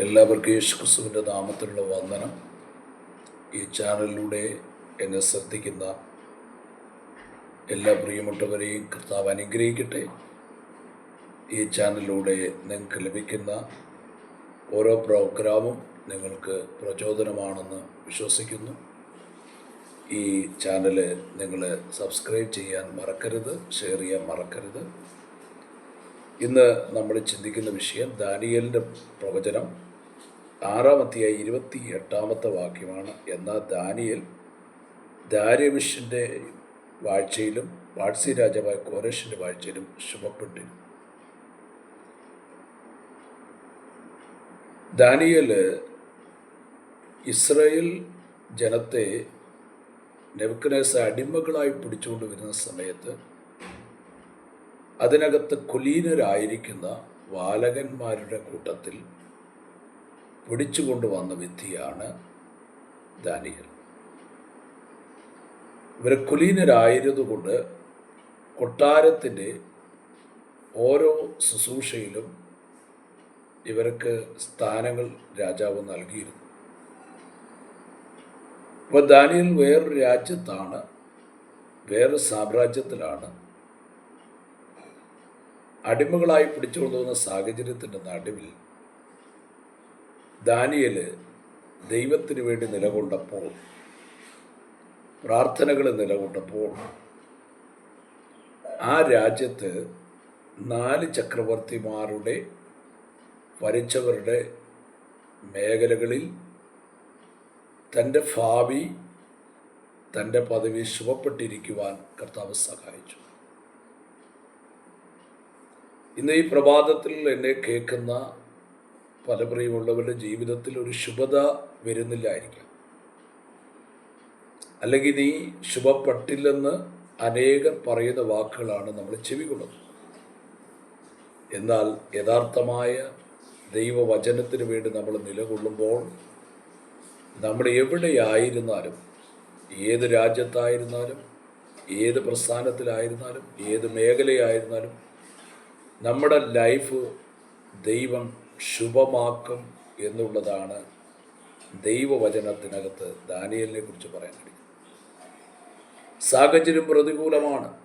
എല്ലാവർക്കും യേശുക്രിസ്തുവിന്റെ നാമത്തിലുള്ള വന്ദനം. ഈ ചാനലിലൂടെ എന്നെ ശ്രദ്ധിക്കുന്ന എല്ലാ പ്രിയമുള്ളവരെയും കർത്താവ് അനുഗ്രഹിക്കട്ടെ. ഈ ചാനലിലൂടെ നിങ്ങൾക്ക് ലഭിക്കുന്ന ഓരോ പ്രോഗ്രാമും നിങ്ങൾക്ക് പ്രചോദനമാണെന്ന് വിശ്വസിക്കുന്നു. ഈ ചാനൽ നിങ്ങൾ സബ്സ്ക്രൈബ് ചെയ്യാൻ മറക്കരുത് ഷെയർ ചെയ്യാൻ മറക്കരുത്. ഇന്ന് നമ്മൾ ചിന്തിക്കുന്ന വിഷയം ദാനിയലിന്റെ പ്രവചനം. ആറാമത്തെയായി ഇരുപത്തി എട്ടാമത്തെ വാക്യമാണ്. എന്നാൽ ദാനിയൽ ദാര്യവിഷിന്റെ വാഴ്ചയിലും വാഴ്സി രാജാവായ കോരേഷിന്റെ വാഴ്ചയിലും ശുഭപ്പെട്ടിരുന്നു. ദാനിയൽ ഇസ്രയേൽ ജനത്തെ നെബുക്കനേസ അടിമകളായി പിടിച്ചുകൊണ്ട് വരുന്ന സമയത്ത് അതിനകത്ത് കുലീനരായിരിക്കുന്ന വാലകന്മാരുടെ കൂട്ടത്തിൽ പിടിച്ചുകൊണ്ടുവന്ന വിധിയാണ് ദാനിയൽ. ഇവർ കുലീനരായിരുന്നുകൊണ്ട് കൊട്ടാരത്തിന്റെ ഓരോ ശുശ്രൂഷയിലും ഇവർക്ക് സ്ഥാനങ്ങൾ രാജാവ് നൽകിയിരുന്നു. ഇപ്പോൾ ദാനിയൽ വേറൊരു രാജ്യത്താണ് വേറൊരു സാമ്രാജ്യത്തിലാണ്. അടിമകളായി പിടിച്ചുകൊണ്ടുവന്ന സാഹചര്യത്തിന്റെ നടുവിൽ ദാനിയൽ ദൈവത്തിന് വേണ്ടി നിലകൊണ്ടപ്പോൾ പ്രാർത്ഥനകൾ നിലകൊണ്ടപ്പോൾ ആ രാജ്യത്ത് നാല് ചക്രവർത്തിമാരുടെ ഭരിച്ചവരുടെ മേഖലകളിൽ തന്റെ ഭാവി തന്റെ പദവി ശുഭപ്പെട്ടിരിക്കുവാൻ കർത്താവ് സഹായിച്ചു. ഇന്ന് ഈ പ്രഭാതത്തിൽ എന്നെ കേൾക്കുന്ന പല പ്രിയമുള്ളവരുടെ ജീവിതത്തിൽ ഒരു ശുഭത വരുന്നില്ലായിരിക്കാം. അല്ലെങ്കിൽ നീ ശുഭപ്പെട്ടില്ലെന്ന് അനേകർ പറയുന്ന വാക്കുകളാണ് നമ്മൾ ചെവികൊള്ളുന്നത്. എന്നാൽ യഥാർത്ഥമായ ദൈവവചനത്തിന് വേണ്ടി നമ്മൾ നിലകൊള്ളുമ്പോൾ നമ്മൾ എവിടെയായിരുന്നാലും ഏത് രാജ്യത്തായിരുന്നാലും ഏത് പ്രസ്ഥാനത്തിലായിരുന്നാലും ഏത് മേഖലയായിരുന്നാലും നമ്മുടെ ലൈഫ് ദൈവം ശുഭമാക്കും എന്നുള്ളതാണ് ദൈവവചനത്തിനകത്ത് ദാനിയലിനെ കുറിച്ച് പറയാൻ കഴിയും സാഹചര്യം പ്രതികൂലമാണ്.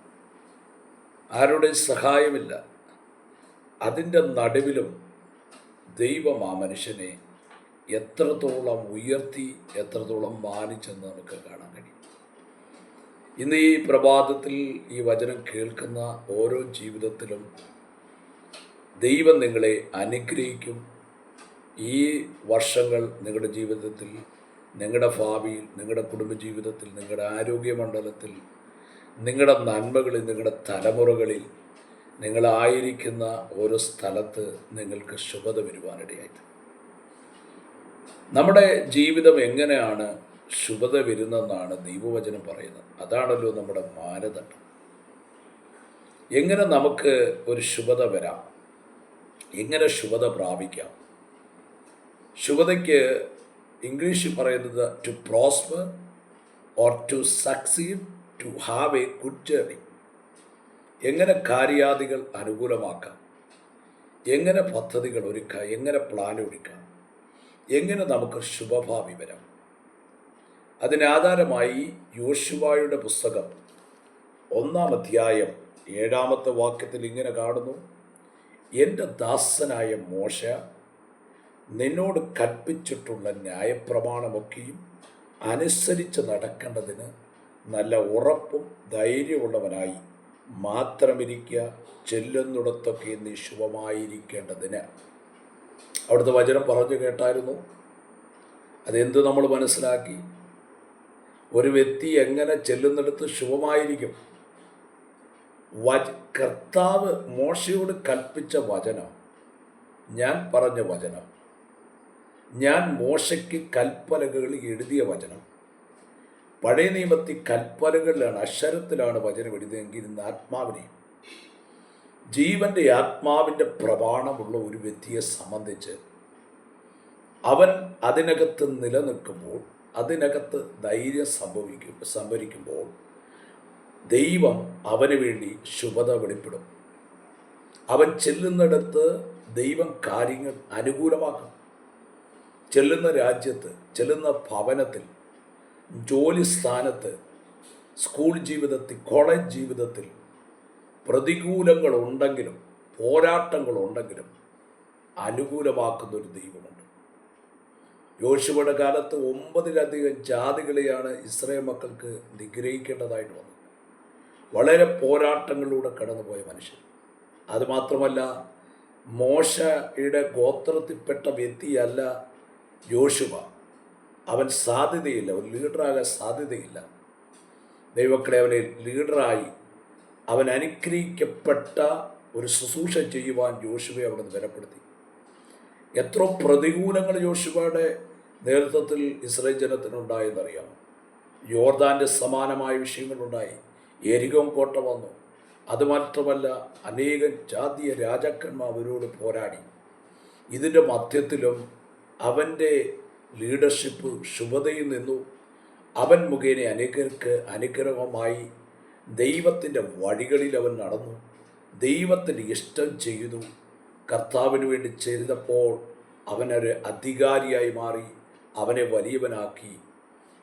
ആരുടെ സഹായമില്ല. അതിന്റെ നടുവിലും ദൈവം ആ മനുഷ്യനെ എത്രത്തോളം ഉയർത്തി എത്രത്തോളം മാനിച്ചെന്ന് നമുക്ക് കാണാൻ കഴിയും. ഇന്ന് ഈ പ്രഭാതത്തിൽ ഈ വചനം കേൾക്കുന്ന ഓരോ ജീവിതത്തിലും ദൈവം നിങ്ങളെ അനുഗ്രഹിക്കും. ഈ വർഷങ്ങൾ നിങ്ങളുടെ ജീവിതത്തിൽ നിങ്ങളുടെ ഭാവിയിൽ നിങ്ങളുടെ കുടുംബജീവിതത്തിൽ നിങ്ങളുടെ ആരോഗ്യമണ്ഡലത്തിൽ നിങ്ങളുടെ നന്മകളിൽ നിങ്ങളുടെ തലമുറകളിൽ നിങ്ങളായിരിക്കുന്ന ഓരോ സ്ഥലത്ത് നിങ്ങൾക്ക് ശുഭത വരുവാനിടയായിട്ട്. നമ്മുടെ ജീവിതം എങ്ങനെയാണ് ശുഭത വരുന്നതെന്നാണ് ദൈവവചനം പറയുന്നത്. അതാണല്ലോ നമ്മുടെ മാനദണ്ഡം. എങ്ങനെ നമുക്ക് ഒരു ശുഭത വരാം? എങ്ങനെ ശുഭത പ്രാപിക്കാം? ശുഭതയ്ക്ക് ഇംഗ്ലീഷിൽ പറയുന്നത് to prosper or to succeed to have a good journey എങ്ങനെ കാര്യാദികൾ അനുകൂലമാക്കാം? എങ്ങനെ പദ്ധതികൾ ഒരുക്കാം? എങ്ങനെ പ്ലാൻ ഒരുക്കാം? എങ്ങനെ നമുക്ക് ശുഭഭാവി വരാം അതിനാധാരമായി യോശുവായുടെ പുസ്തകം ഒന്നാം അധ്യായം ഏഴാമത്തെ വാക്യത്തിൽ ഇങ്ങനെ കാണുന്നു. എന്റെ ദാസനായ മോശ നിന്നോട് കൽപ്പിച്ചിട്ടുള്ള ന്യായപ്രമാണമൊക്കെയും അനുസരിച്ച് നടക്കേണ്ടതിന് നല്ല ഉറപ്പും ധൈര്യമുള്ളവനായി മാത്രമിരിക്കുക ചെല്ലുന്നിടത്തൊക്കെ നീ ശുഭമായിരിക്കേണ്ടതിന്. അവിടുത്തെ വചനം പറഞ്ഞു കേട്ടായിരുന്നു. അതെന്ത് നമ്മൾ മനസ്സിലാക്കി? ഒരു വ്യക്തി എങ്ങനെ ചെല്ലുന്നിടത്ത് ശുഭമായിരിക്കും? കർത്താവ് മോശയോട് കൽപ്പിച്ച വചനം. ഞാൻ പറഞ്ഞ വചനം. ഞാൻ മോശയ്ക്ക് കൽപ്പലകൾ എഴുതിയ വചനം. പഴയ നിയമത്തിൽ കൽപ്പലകളിലാണ് അക്ഷരത്തിലാണ് വചനം എഴുതിയെങ്കിൽ ഇന്ന് ആത്മാവിനെ ജീവന്റെ ആത്മാവിന്റെ പ്രമാണമുള്ള ഒരു വ്യക്തിയെ സംബന്ധിച്ച് അവൻ അതിനകത്ത് നിലനിൽക്കുമ്പോൾ അതിനകത്ത് ധൈര്യം സംഭവിക്കും സംഭരിക്കുമ്പോൾ ദൈവം അവന് വേണ്ടി ശുഭത വെളിപ്പെടും. അവൻ ചെല്ലുന്നിടത്ത് ദൈവം കാര്യങ്ങൾ അനുകൂലമാക്കും. ചെല്ലുന്ന രാജ്യത്ത് ചെല്ലുന്ന ഭവനത്തിൽ ജോലി സ്ഥാനത്ത് സ്കൂൾ ജീവിതത്തിൽ കോളേജ് ജീവിതത്തിൽ പ്രതികൂലങ്ങളുണ്ടെങ്കിലും പോരാട്ടങ്ങളുണ്ടെങ്കിലും അനുകൂലമാക്കുന്ന ഒരു ദൈവമുണ്ട്. യോശുവയുടെ കാലത്ത് ഒമ്പതിലധികം ജാതികളെയാണ് ഇസ്രായേൽ മക്കൾക്ക് നിഗ്രഹിക്കേണ്ടതായിട്ട് വന്നത്. വളരെ പോരാട്ടങ്ങളിലൂടെ കടന്നുപോയ മനുഷ്യൻ. അതുമാത്രമല്ല മോശയുടെ ഗോത്രത്തിൽപ്പെട്ട വ്യക്തിയല്ല യോശുവ. അവൻ സാധ്യതയില്ല ഒരു ലീഡറാകാൻ സാധ്യതയില്ല. ദൈവക്കളെ അവനെ ലീഡറായി അവൻ അനുഗ്രഹിക്കപ്പെട്ട ഒരു ശുശ്രൂഷ ചെയ്യുവാൻ യോശുവയെ അവിടെ നിന്ന് ബലപ്പെടുത്തി. എത്ര പ്രതികൂലങ്ങൾ യോശുവയുടെ നേതൃത്വത്തിൽ ഇസ്രായേൽ ജനത്തിനുണ്ടായെന്നറിയാം. യോർദാന്റെ സമാനമായ വിഷയങ്ങളുണ്ടായി. എരികോം കോട്ട വന്നു. അതുമാത്രമല്ല അനേകം ജാതീയ രാജാക്കന്മാർ അവരോട് പോരാടി. ഇതിന്റെ മധ്യത്തിലും അവന്റെ ലീഡർഷിപ്പ് ശുഭതയിൽ നിന്നു. അവൻ മുഖേന അനുഗ്രഹക്ക് അനുഗ്രഹമായി ദൈവത്തിന്റെ വഴികളിൽ അവൻ നടന്നു. ദൈവത്തിന് ഇഷ്ടം ചെയ്തു. കർത്താവിന് വേണ്ടി ചെയ്തപ്പോൾ അവനൊരു അധികാരിയായി മാറി. അവനെ വലിയവനാക്കി.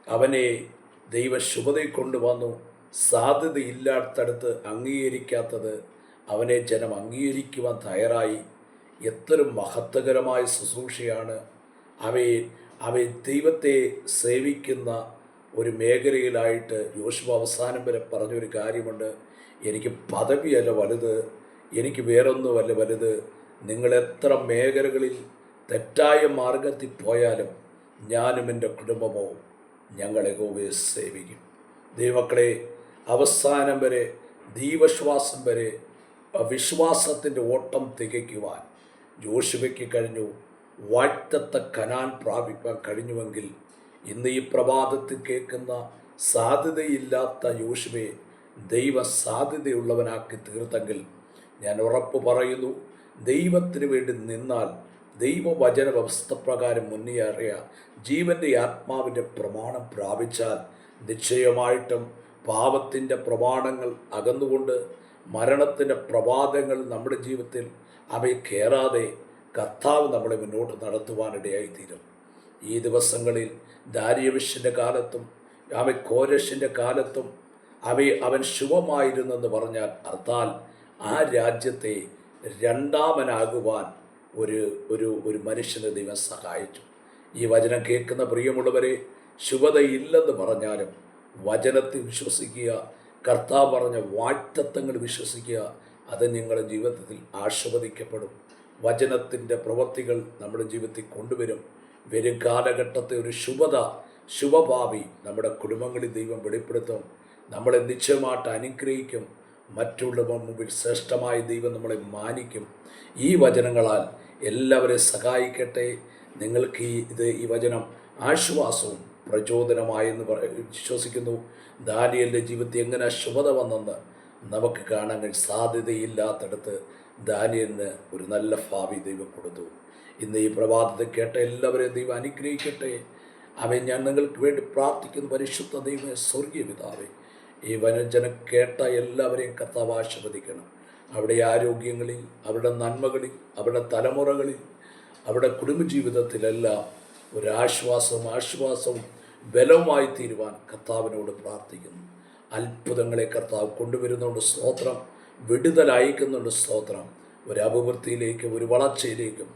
അവനെ ദൈവ ശുഭതയിൽ കൊണ്ടുവന്നു. സാധ്യതയില്ലാത്തടത്ത് അംഗീകരിക്കാത്തത് അവനെ ജനം അംഗീകരിക്കുവാൻ തയ്യാറായി. എത്ര മഹത്വകരമായ ശുശ്രൂഷയാണ് അവയെ അവയെ ദൈവത്തെ സേവിക്കുന്ന ഒരു മേഖലയിലായിട്ട് യോശുവ അവസാനം വരെ പറഞ്ഞൊരു കാര്യമുണ്ട്. എനിക്ക് പദവിയല്ല വലുത് എനിക്ക് വേറൊന്നുമല്ല വലുത്. നിങ്ങൾ എത്ര മേഖലകളിൽ തെറ്റായ മാർഗത്തിൽ പോയാലും ഞാനും എന്റെ കുടുംബമോ ഞങ്ങളെ ഗോവയെ സേവിക്കും. ദൈവക്കളെ അവസാനം വരെ ദീവശ്വാസം വരെ വിശ്വാസത്തിന്റെ ഓട്ടം തികയ്ക്കുവാൻ ജോഷുവയ്ക്ക് കഴിഞ്ഞു. വാഴ്ത്തത്ത കനാൻ പ്രാപിക്കാൻ കഴിഞ്ഞുവെങ്കിൽ ഇന്ന് ഈ പ്രഭാതത്തിൽ കേൾക്കുന്ന സാധ്യതയില്ലാത്ത യോശുവെ ദൈവ സാധ്യതയുള്ളവനാക്കി തീർത്തെങ്കിൽ ഞാൻ ഉറപ്പ് പറയുന്നു ദൈവത്തിന് വേണ്ടി നിന്നാൽ ദൈവവചന വ്യവസ്ഥ പ്രകാരം മുന്നേറിയ ജീവന്റെ ആത്മാവിന്റെ പ്രമാണം പ്രാപിച്ചാൽ നിശ്ചയമായിട്ടും പാപത്തിന്റെ പ്രമാണങ്ങൾ അകന്നുകൊണ്ട് മരണത്തിന്റെ പ്രഭാതങ്ങൾ നമ്മുടെ ജീവിതത്തിൽ അവയെ കയറാതെ കർത്താവ് നമ്മളെ മുന്നോട്ട് നടത്തുവാനിടയായിത്തീരും. ഈ ദിവസങ്ങളിൽ ദാര്യവിഷിന്റെ കാലത്തും അവൻ കോരഷിന്റെ കാലത്തും അവയെ അവൻ ശുഭമായിരുന്നെന്ന് പറഞ്ഞാൽ അർത്ഥാൽ ആ രാജ്യത്തെ രണ്ടാമനാകുവാൻ ഒരു ഒരു ഒരു മനുഷ്യനെ ദൈവം സഹായിച്ചു. ഈ വചനം കേൾക്കുന്ന പ്രിയമുള്ളവരെ ശുഭതയില്ലെന്ന് പറഞ്ഞാലും വചനത്തിൽ വിശ്വസിക്കുക കർത്താവ് പറഞ്ഞ വാറ്റത്വങ്ങൾ വിശ്വസിക്കുക അത് നിങ്ങളുടെ ജീവിതത്തിൽ ആശ്വദിക്കപ്പെടും വചനത്തിന്റെ പ്രവൃത്തികൾ നമ്മുടെ ജീവിതത്തിൽ കൊണ്ടുവരും. വരും കാലഘട്ടത്തെ ഒരു ശുഭത ശുഭഭാവി നമ്മുടെ കുടുംബങ്ങളിൽ ദൈവം വെളിപ്പെടുത്തും. നമ്മളെ നിശ്ചയമായിട്ട് അനുഗ്രഹിക്കും. മറ്റുള്ളവർ മുമ്പിൽ ശ്രേഷ്ഠമായ ദൈവം നമ്മളെ മാനിക്കും. ഈ വചനങ്ങളാൽ എല്ലാവരെയും സഹായിക്കട്ടെ. നിങ്ങൾക്ക് ഇത് ഈ വചനം ആശ്വാസവും പ്രചോദനമായെന്ന് പറ വിശ്വസിക്കുന്നു. ദാനിയലിന്റെ ജീവിതത്തിൽ എങ്ങനെ ശുഭത വന്നെന്ന് നമുക്ക് കാണാൻ സാധ്യതയില്ലാത്തടത്ത് ദാനിയലിന് ഒരു നല്ല ഭാവി ദൈവം കൊടുത്തു. ഇന്ന് ഈ പ്രഭാതത്തെ കേട്ട എല്ലാവരെയും ദൈവം അനുഗ്രഹിക്കട്ടെ. അവൻ ഞാൻ നിങ്ങൾക്ക് വേണ്ടി പ്രാർത്ഥിക്കുന്ന. പരിശുദ്ധ ദൈവം സ്വർഗീയ പിതാവേ ഈ വനജനം കേട്ട എല്ലാവരെയും കർത്താവ് അവിടെ ആരോഗ്യങ്ങളിൽ അവരുടെ നന്മകളിൽ അവരുടെ തലമുറകളിൽ അവരുടെ കുടുംബജീവിതത്തിലെല്ലാം ഒരാശ്വാസവും ആശ്വാസവും ബലവുമായി തീരുവാൻ കർത്താവിനോട് പ്രാർത്ഥിക്കുന്നു. അത്ഭുതങ്ങളെ കർത്താവ് കൊണ്ടുവരുന്നുണ്ട്. സ്തോത്രം. വിടുതൽ അയക്കുന്നുണ്ട്. സ്തോത്രം. ഒരു അഭിവൃദ്ധിയിലേക്കും ഒരു വളർച്ചയിലേക്കും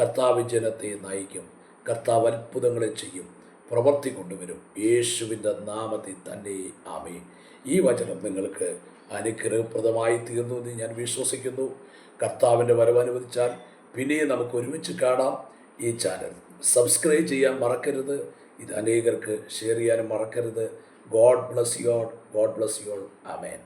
കർത്താവ് ജനത്തെ നയിക്കും. കർത്താവ് അത്ഭുതങ്ങളെ ചെയ്യും. പ്രവർത്തി കൊണ്ടുവരും. യേശുവിന്റെ നാമത്തിൽ തന്നെ. ആമേ ഈ വചനം നിങ്ങൾക്ക് അനുഗ്രഹപ്രദമായി തീർന്നു എന്ന് ഞാൻ വിശ്വസിക്കുന്നു. കർത്താവിന്റെ വരവ് അനുവദിച്ചാൽ പിന്നെയും നമുക്ക് ഒരുമിച്ച് കാണാം. ഈ ചാനൽ സബ്സ്ക്രൈബ് ചെയ്യാൻ മറക്കരുത്. ഇത് അനേകർക്ക് ഷെയർ ചെയ്യാനും മറക്കരുത്. God bless y'all God bless y'all amen